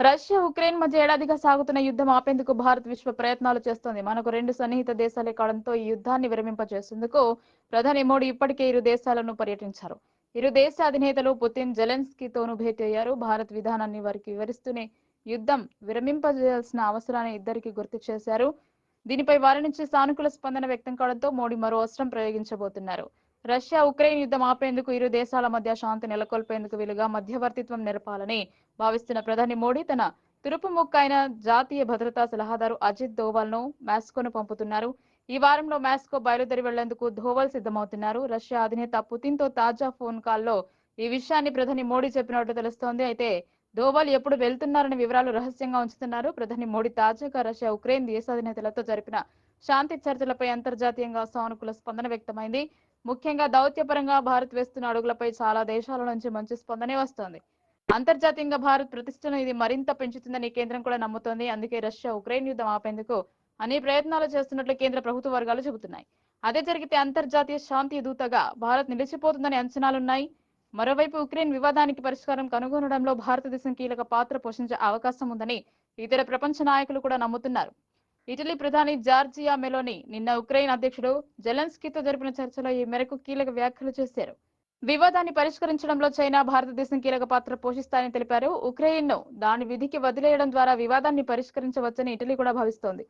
Russia Ukraine మధ్య ఏడాదిగా సాగుతున్న యుద్ధం ఆపేందుకు భారత్ విశ్వ ప్రయత్నాలు చేస్తోంది. మనకు రెండు సన్నిహిత దేశాలే కావడంతో ఈ యుద్ధాన్ని విరమింపజేసేందుకు ప్రధాని మోడీ ఇప్పటికే ఇరు దేశాలను పర్యటించారు. ఇరు దేశ అధినేతలు పుతిన్ జెలెన్స్కీతోనూ భేటీ అయ్యారు. భారత్ విధానాన్ని వారికి వివరిస్తూనే యుద్ధం విరమింపజేయాల్సిన అవసరాన్ని ఇద్దరికి గుర్తు చేశారు. దీనిపై వారి నుంచి సానుకూల స్పందన వ్యక్తం కావడంతో మోడీ మరో అస్త్రం ప్రయోగించబోతున్నారు. రష్యా ఉక్రెయిన్ యుద్ధం ఆపేందుకు ఇరు దేశాల మధ్య శాంతి నెలకొల్పేందుకు వీలుగా మధ్యవర్తిత్వం నెరపాలని భావిస్తున్న ప్రధాని మోడీ తన తురుపు ముక్క అయిన జాతీయ భద్రతా సలహాదారు అజిత్ దోవల్ను మాస్కోను పంపుతున్నారు. ఈ వారంలో మాస్కో బయలుదేరి వెళ్ళేందుకు ధోవల్ సిద్ధమవుతున్నారు. రష్యా అధినేత పుతిన్తో తాజా ఫోన్ కాల్లో ఈ విషయాన్ని ప్రధాని మోడీ చెప్పినట్టు తెలుస్తోంది. అయితే దోవల్ ఎప్పుడు వెళ్తున్నారనే వివరాలు రహస్యంగా ఉంచుతున్నారు. ప్రధాని మోడీ తాజాగా రష్యా ఉక్రెయిన్ దేశాధినేతలతో జరిపిన శాంతి చర్చలపై అంతర్జాతీయంగా సానుకూల స్పందన వ్యక్తమైంది. ముఖ్యంగా దౌత్యపరంగా భారత్ వేస్తున్న అడుగులపై చాలా దేశాల నుంచి మంచి స్పందనే వస్తోంది. అంతర్జాతీయంగా భారత్ ప్రతిష్టను ఇది మరింత పెంచుతుందని కేంద్రం కూడా నమ్ముతోంది. అందుకే రష్యా ఉక్రెయిన్ యుద్ధం ఆపేందుకు అన్ని ప్రయత్నాలు చేస్తున్నట్లు కేంద్ర ప్రభుత్వ వర్గాలు చెబుతున్నాయి. అదే జరిగితే అంతర్జాతీయ శాంతి దూతగా భారత్ నిలిచిపోతుందని అంచనాలున్నాయి. మరోవైపు ఉక్రెయిన్ వివాదానికి పరిష్కారం కనుగొనడంలో భారతదేశం కీలక పాత్ర పోషించే అవకాశం ఉందని ఇతర ప్రపంచ నాయకులు కూడా నమ్ముతున్నారు. ఇటలీ ప్రధాని జార్జియా మెలోని నిన్న ఉక్రెయిన్ అధ్యక్షుడు జెలెన్స్కీతో జరిపిన చర్చలో ఈ మేరకు కీలక వ్యాఖ్యలు చేశారు. వివాదాన్ని పరిష్కరించడంలో చైనా భారతదేశం కీలక పాత్ర పోషిస్తాయని తెలిపారు. ఉక్రెయిన్ను దాని విధికి వదిలేయడం ద్వారా వివాదాన్ని పరిష్కరించవచ్చని ఇటలీ కూడా భావిస్తోంది.